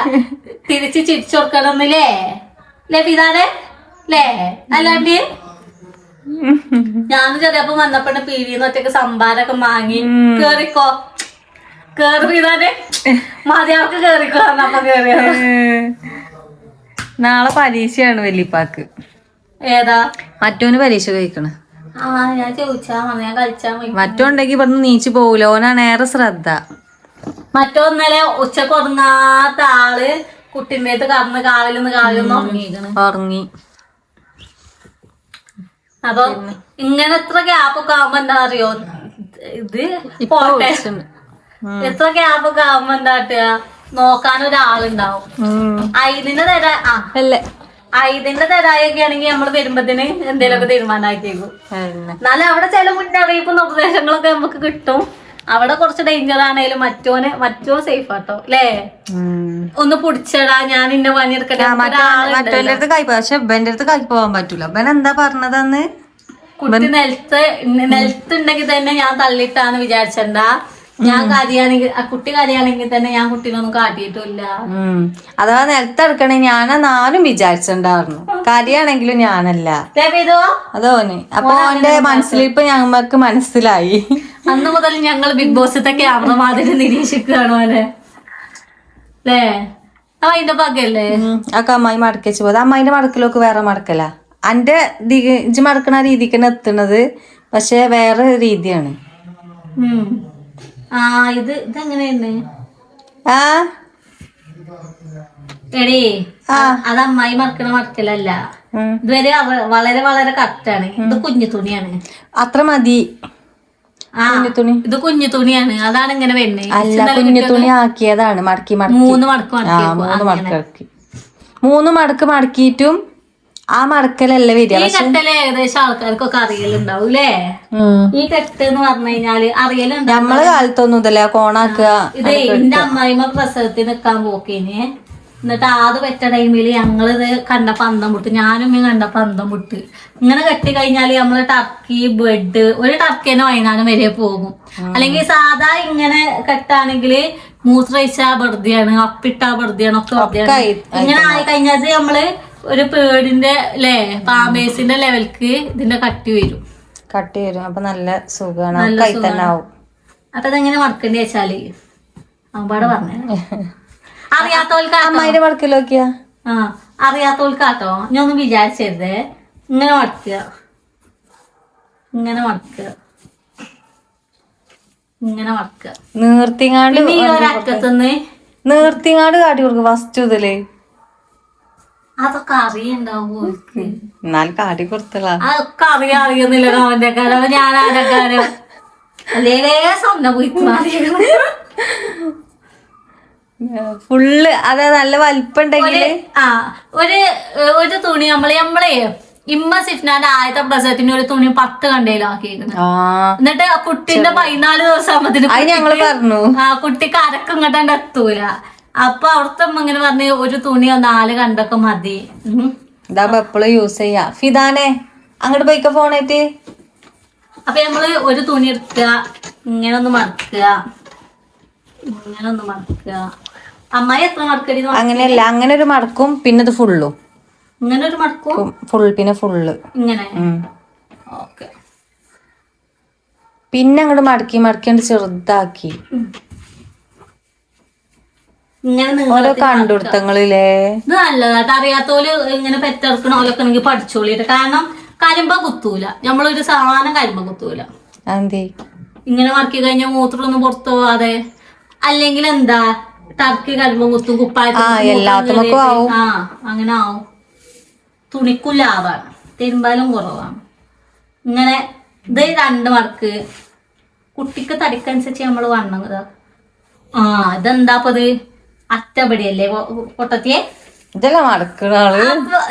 തിരിച്ച് ചിരിച്ചോർക്കണമെന്നില്ലേ കൊടുക്കണമെന്നില്ലേ? ലേ പിതാനെ ലേ അല്ലാണ്ട് ഞാൻ ചെറിയപ്പോ വന്നപ്പോണ്ട് പീടിന്ന് ഒറ്റയ്ക്ക് സംഭാരൊക്കെ വാങ്ങി കേറിക്കോ. മതിയാൾക്ക് കേറിയോ നാളെ പരീക്ഷയാണ് വല്യപ്പാക്ക്. ഏതാ? മറ്റോന് പരീക്ഷ കഴിക്കണ മതി മറ്റോണ്ടെങ്കി ഇവിടുന്ന് നീച്ചു പോകൂല ഓനാണ് ഏറെ ശ്രദ്ധ. മറ്റൊന്നലെ ഉച്ചയ്ക്ക് ഉറങ്ങാത്ത ആൾ കുട്ടിമേത്ത് കറന്ന് കാവിലൊന്ന് കാവിലൊന്ന് ഉറങ്ങിയിരിക്കണ് ഉറങ്ങി. അപ്പൊ ഇങ്ങനെ എത്ര ഗ്യാപ്പൊക്കെ ആവുമ്പോ എന്താ അറിയോ? ഇത് പോട്ടെ. എത്ര ഗ്യാപ്പൊക്കെ ആവുമ്പോ എന്താ കാട്ടുക? നോക്കാൻ ഒരാളുണ്ടാവും. ഐദിന്റെ തരാ ആ. അല്ലേ? ഐദിന്റെ തരായൊക്കെ ആണെങ്കിൽ നമ്മൾ വരുമ്പത്തിന് എന്തെങ്കിലുമൊക്കെ തീരുമാനമാക്കിയേക്കും. എന്നാലും അവിടെ ചില മുന്നറിയിപ്പും നിർദ്ദേശങ്ങളൊക്കെ നമുക്ക് കിട്ടും. അവിടെ കുറച്ച് ഡേഞ്ചർ ആണേലും മറ്റോനെ മറ്റോ സേഫ് ആട്ടോ അല്ലേ? ഒന്ന് പിടിച്ചടാ ഞാൻ ഇന്ന പണിയെടുക്കട്ടെ. മറ്റോന്റെ അടുത്ത് കൈ പക്ഷെ ഇവന്റെ അടുത്ത് കൈ പോവാൻ പറ്റൂല. ഇവൻ എന്താ പറഞ്ഞതെന്ന്? കുട്ടി നിലത്ത് നിലത്തുണ്ടെങ്കിൽ തന്നെ ഞാൻ തള്ളിയിട്ടാന്ന് വിചാരിച്ചണ്ട? ഞാൻ കാര്യാണെങ്കിൽ ആ കുട്ടി കാര്യാണെങ്കിൽ തന്നെ ഞാൻ കുട്ടീനൊന്നും കാട്ടിയിട്ടില്ല. അഥവാ നിലത്തെടുക്കണേ ഞാൻ നാനും വിചാരിച്ചിണ്ടായിരുന്നു കാര്യാണെങ്കിലും ഞാനല്ല. അതോന് അപ്പൊ അവന്റെ മനസ്സിൽ ഇപ്പൊ ഞങ്ങൾക്ക് മനസ്സിലായി. അന്ന് മുതൽ ഞങ്ങൾ ബിഗ് ബോസിത്തെ ക്യാമറ മാതിരി നിരീക്ഷിക്കുകയാണ് അവനെ അല്ലേ അതിന്റെ പകല്ലേ. ഒക്കെ അമ്മായി അമ്മായിന്റെ മടക്കിലൊക്കെ വേറെ മടക്കല. അന്റെ ഇജ്ജ് മടക്കണ രീതിക്ക് തന്നെ എത്തുന്നത് പക്ഷെ വേറെ രീതിയാണ്. ആ ഇത് ഇതെങ്ങനെയാണ്? ആ. എടീ അത് അമ്മായി മറക്കണ മറക്കലല്ല. ഇതുവരെ വളരെ വളരെ കറക്റ്റാണ് ഇത് കുഞ്ഞു തുണിയാണ്. അത്ര മതി. തുണി. ഇത് കുഞ്ഞു തുണിയാണ്. അതാണ് ഇങ്ങനെ വരുന്നത് അല്ല കുഞ്ഞു തുണി ആക്കിയതാണ്. മടക്കി മടക്കി. മൂന്ന് മടക്ക് മടക്കി മൂന്ന് മടക്കി മൂന്ന് മടക്ക് മടക്കിയിട്ടും ആ മടക്കലല്ല വരിക. ഈ കട്ടൽ ഏകദേശം ആൾക്കാർക്കൊക്കെ അറിയലുണ്ടാവും അല്ലേ ഈ കെട്ട് എന്ന് പറഞ്ഞു കഴിഞ്ഞാൽ അറിയലുണ്ട്. നമ്മളെ കാലത്തൊന്നും ഇതല്ല കോണാക്കുക ഇതേ എന്റെ അമ്മായിമ്മ പ്രസവത്തിൽ നിക്കാൻ പോക്കേന്. എന്നിട്ട് ആത് വെച്ച ടൈമിൽ ഞങ്ങളിത് കണ്ട പന്തം മുട്ട് ഞാനും കണ്ട പന്തം മുട്ട്. ഇങ്ങനെ കെട്ടി കഴിഞ്ഞാൽ നമ്മൾ ടർക്കി ബെഡ് ഒരു ടർക്കിനെ വൈകുന്നേരം വരെ പോകും. അല്ലെങ്കിൽ സാധാ ഇങ്ങനെ കെട്ടാണെങ്കിൽ മൂത്രയിച്ച വെറുതെയാണ് അപ്പിട്ട വെറുതെയാണ് ഒക്കെ ഇങ്ങനെ ആയി കഴിഞ്ഞാൽ നമ്മൾ ഒരു പേടിന്റെ അല്ലേ പാമ്പേഴ്സിന്റെ ലെവൽക്ക് ഇതിന്റെ കട്ടി വരും. കട്ടി വരും. അപ്പൊ നല്ല സുഖമാണ് കൈ തന്നെ. ആവും. അപ്പൊ അതെങ്ങനെ മറക്കണ്ടി വെച്ചാൽ? അമ്പാട് പറഞ്ഞേ. അറിയാത്തവൾക്ക് അമ്മായിന്റെ മടക്കിൽ നോക്കിയാ ആ അറിയാത്തവൾക്കാട്ടോ ഞാൻ ഒന്നും വിചാരിച്ചരുതേ. ഇങ്ങനെ മടക്കുക ഇങ്ങനെ മടക്കുക ഇങ്ങനെ മടക്കുക നീർത്തിങ്ങാണ്ട് നീ ഒരു ഒരറ്റത്തുനിന്ന് നീർത്തിങ്ങാണ്ട് കാട്ടി കൊടുക്കും ഫസ്റ്റ് മുതൽ അതൊക്കെ അറിയണ്ടാവോ എന്നാൽ കാട്ടി കൊടുത്തല്ല അതൊക്കെ അറിയാൻ അറിയുന്നില്ല അവന്റെ കാലം ഞാൻ ആരുടെ കാര്യം അല്ലേ സ്വന്തം പോയി ഫുള്ള് അത് നല്ല വലിപ്പുണ്ടെങ്കിൽ. ആ ഒരു ഒരു തുണി നമ്മൾ നമ്മളെ ഇമ്മ സിഫ്നാന്റെ ആദ്യത്തെ പ്രസവത്തിന് ഒരു തുണി പത്ത് കണ്ടയിലാക്കിയിരിക്കുന്നത് ആ. എന്നിട്ട് കുട്ടിന്റെ പതിനാല് ദിവസം ആകുമ്പത്തിന് ഞങ്ങൾ പറഞ്ഞു. ആ കുട്ടിക്ക് അരക്കും എത്തൂല. അപ്പൊ അവിടുത്തെ ഇങ്ങനെ പറഞ്ഞ് ഒരു തുണിയോ നാല് കണ്ടൊക്കെ മതി. ഇതാകുമ്പോ എപ്പോഴും യൂസ് ചെയ്യാ. ഫിദാനെ അങ്ങോട്ട് പോയിക്ക ഫോൺ ഫോണായിട്ട് അപ്പൊ നമ്മൾ ഒരു തുണി എടുക്കുക ഇങ്ങനെ ഒന്ന് മറക്കുക ഇങ്ങനെ ഒന്ന് മറക്കുക അമ്മായി എത്ര മറക്കടി അങ്ങനെയല്ല അങ്ങനെ ഒരു മടക്കും പിന്നെ ഇത് ഫുള്ളും ഇങ്ങനെ ഒരു മടക്കും? ഫുൾ പിന്നെ ഫുള്ള് ഇങ്ങനെ. ഓക്കെ. പിന്നെ അങ്ങോട്ട് മടക്കി മടക്കി ചെറുതാക്കി. ഇങ്ങനെ ഓരോ കണ്ടുപിടുത്തങ്ങളില്ലേ ഇത് നല്ലതായിട്ട് അറിയാത്തോൽ ഇങ്ങനെ പെറ്റെടുക്കണോലൊക്കെ ആണെങ്കിൽ പഠിച്ചോളിട്ട് കാരണം കരിമ്പ കുത്തൂല. നമ്മളൊരു സാധനം കരിമ്പ കുത്തൂല. ഇങ്ങനെ മറക്കി കഴിഞ്ഞാൽ മൂത്രമൊന്നും പുറത്തു പോവാതെ അല്ലെങ്കിൽ എന്താ? ടർക്കി കരിമ്പം കുത്തും ആവും. ആ അങ്ങനെ ആവും. തുണിക്കും ലാഭാണ്. തിരുമ്പാലും കുറവാണ്. ഇങ്ങനെ ഇത് രണ്ട് മാർക്ക് കുട്ടിക്ക് തടിക്കനുസരിച്ച് നമ്മൾ വണ്ണം ഇതാ. ആ ഇതെന്താപ്പത്? അറ്റപടിയല്ലേ പൊട്ടത്തിയെ? ഇതെല്ലാം മടക്കണ ആൾ.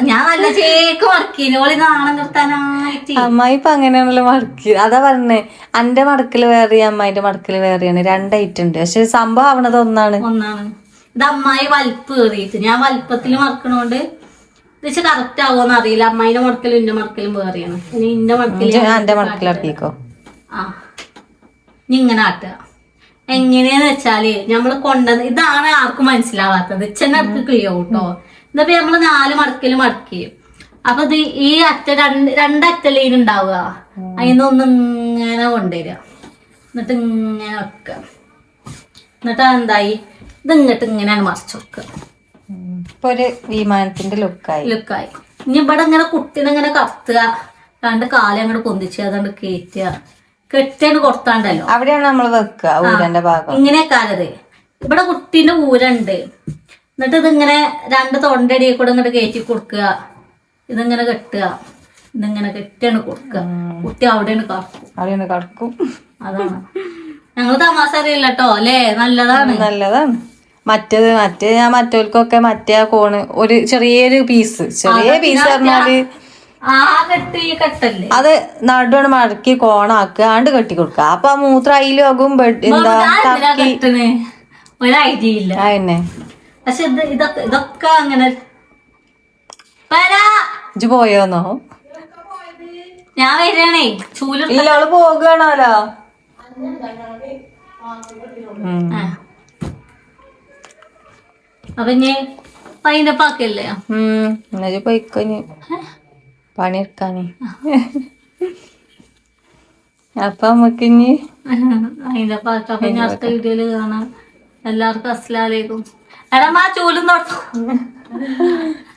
ഞാൻ നല്ല ചേക്ക് മടക്കിന് ഓളി നാണം നിർത്താനായിട്ട്. അമ്മായി ഇപ്പൊ അങ്ങനെയാണല്ലോ മടക്കി അതാ പറഞ്ഞേ അന്റെ മടക്കിൽ വേറെ അമ്മായിന്റെ മടക്കിൽ വേറെയാണ്. രണ്ട് ഐറ്റം ഉണ്ട്. പക്ഷെ സംഭവം ആവണത് ഒന്നാണ്. ഒന്നാണ്. ഇത് അമ്മായി വലിപ്പ് കയറിയിട്ട് ഞാൻ വലിപ്പത്തിൽ മറക്കണോണ്ട് പക്ഷെ കറക്റ്റ് ആവോന്ന് അറിയില്ല. അമ്മായിന്റെ മടക്കലും ഇന്റെ മടക്കലും വേറെയാണ്. ഇനി ഇന്റെ മടക്കിൽ അന്റെ മടക്കിലാക്കിക്കോ ആ. ഇനി ഇങ്ങനെ ആട്ടുക. എങ്ങനെയാന്ന് വെച്ചാൽ നമ്മൾ കൊണ്ടുവന്ന് ഇതാണ് ആർക്കും മനസ്സിലാവാത്തത്. ചെന്നർക്ക് ക്ലിയോ കേട്ടോ എന്നിട്ട് നമ്മൾ നാല് മടക്കൽ മടക്കി. അപ്പൊ ഇത് ഈ അറ്റ രണ്ട് രണ്ടറ്റലീൻ ഉണ്ടാവുക. അതിനൊന്ന് ഇങ്ങനെ കൊണ്ടുവരിക. എന്നിട്ട് ഇങ്ങനെ വെക്കുക. എന്നിട്ട് എന്തായി? ഇത് ഇങ്ങോട്ട് ഇങ്ങനെയാണ് മറിച്ചു വെക്കുക. ഇപ്പൊ ഒരു വിമാനത്തിന്റെ ലുക്കായി. ലുക്കായി. ഇനി ഇവിടെ ഇങ്ങനെ കുട്ടീനെ ഇങ്ങനെ കത്തുക. രണ്ട് കാലം അങ്ങോട്ട് പൊന്തിച്ച് അതുകൊണ്ട് കയറ്റുക കെട്ടിയാണ് കൊടുത്താണ്ടല്ലോ. അവിടെയാണ് നമ്മൾ വെക്കുക ഊരന്റെ ഭാഗം. ഇങ്ങനെ കാലത് ഇവിടെ കുട്ടീന്റെ ഊരണ്ട്. എന്നിട്ട് ഇതിങ്ങനെ രണ്ട് തൊണ്ടടി കൂടെ ഇങ്ങോട്ട് കയറ്റി കൊടുക്കുക. ഇതിങ്ങനെ കെട്ടുക. ഇതിങ്ങനെ കെട്ടിയാണ് കൊടുക്കുക. കുട്ടി അവിടെയാണ് കടക്കും. അവിടെയാണ് അതാണ്. ഞങ്ങൾ തമാശ അറിയില്ല കേട്ടോ അല്ലേ? നല്ലതാണ്. നല്ലതാണ്. മറ്റേത് മറ്റേ ഞാൻ മറ്റവർക്കൊക്കെ മറ്റേ ആ കോണ് ഒരു ചെറിയൊരു പീസ്. ചെറിയ പീസ് പറഞ്ഞാൽ അത് നടുവാണ് മടക്കി കോണാക്കുക ആണ്ട് കെട്ടി കൊടുക്കുക. അപ്പൊ ആ മൂത്ര അതിലാകും ബെഡ് എന്താ ഞാൻ എന്തിനാ ടർക്കി കെട്ടണ്? ഒരു ഐഡിയ ഇല്ല. ആ തന്നെ പക്ഷെ ഇതൊക്കെ അങ്ങനെ പോയോന്നോ ഞാൻ വരണേ. ഇല്ല അവൾ പോകണോലോ. അപ്പൊ ഇനി പൈനപ്പാക്കല്ലേ? ഉം. എന്നാ ഇജ്ജ് പോയിക്കോ ഇനി. പണിയെടുക്കാന്. അപ്പൊ നമുക്ക് ഇനി അതിന്റെ പാക്ക അപ്പൊ ഇനി അടുത്ത വീഡിയോയിൽ കാണാം. എല്ലാവർക്കും അസ്ലാലേക്കും ചൂലും തൊട്ടു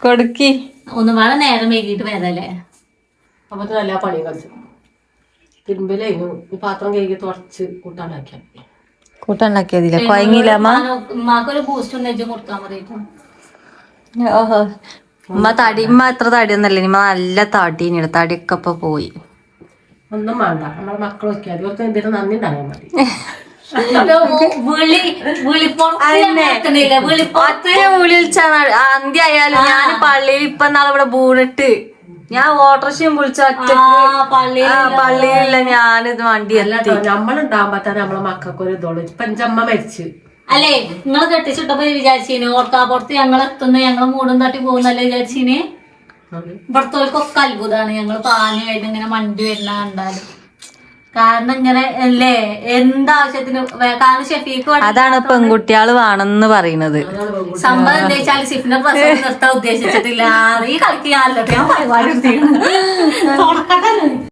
കൊടുക്കി. ഒന്ന് വേറെ നേരം വൈകിട്ട് വരല്ലേ? അപ്പൊ നല്ല പണി കളിച്ചു തിരുമ്പലായിരുന്നു ഈ പാത്രം കഴുകി തുടച്ച് കൂട്ടാനാക്കിയാൽ കൂട്ടുണ്ടാക്കിയതില്ല? കൊയങ്ങില്ല അമ്മ ഉമ്മാക്കൊരു ബൂസ്റ്റ് ഉണ്ടെങ്കിൽ കൊടുക്കാൻ പറയും ഓഹോ. ഉമ്മ തടി ഉമ്മ എത്ര തടിയൊന്നല്ല? ഇനി ഉമ്മ നല്ല തടീനി തടിയൊക്കെ ഇപ്പൊ പോയി. ഒന്നും വേണ്ട. നമ്മളെ മക്കൾ ഇവർക്ക് എന്തെങ്കിലും നന്ദി ഉണ്ടായാൽ മതി. അത്രയും വിളിച്ചാണ് അന്ത്യ ആയാലും ഞാൻ പള്ളിയിൽ ഇപ്പൊ നാളെ ഇവിടെ ബൂണിട്ട് ഞാൻ ഓട്ടോറിക്ഷയും വിളിച്ച പള്ളിയിലില്ല. ഞാനിത് വണ്ടി അല്ല നമ്മളുണ്ടാകുമ്പോ തന്നെ നമ്മളെ മക്കൾക്ക് ഒരു ഇതോളൂ ഇപ്പൊ എന്റെ അമ്മ മരിച്ചു. അല്ലേ? നിങ്ങൾ കെട്ടിച്ചിട്ടപ്പോ വിചാരിച്ചീന് ഓർക്കാപ്പുറത്ത് ഞങ്ങൾ എത്തുന്ന ഞങ്ങൾ മൂടും തട്ടി പോകുന്നല്ലേ വിചാരിച്ചീന്? ഇവിടത്തോൽക്കൊക്കെ അത്ഭുതമാണ് ഞങ്ങൾ പാൽ കഴിഞ്ഞ് ഇങ്ങനെ മണ്ടി വരുന്ന കണ്ടാലും. കാരണം ഇങ്ങനെ അല്ലേ? എന്താവശ്യത്തിന് കാരണം ഷെഫീക്ക് അതാണ് പെൺകുട്ടികൾ വേണമെന്ന് പറയുന്നത്. സംഭവം എന്താ വെച്ചാൽ ഷിഫിനെ പ്രസവം നിർത്താൻ ഉദ്ദേശിച്ചിട്ടില്ല. ഈ കളിക്ക് ഞാൻ പരിപാടി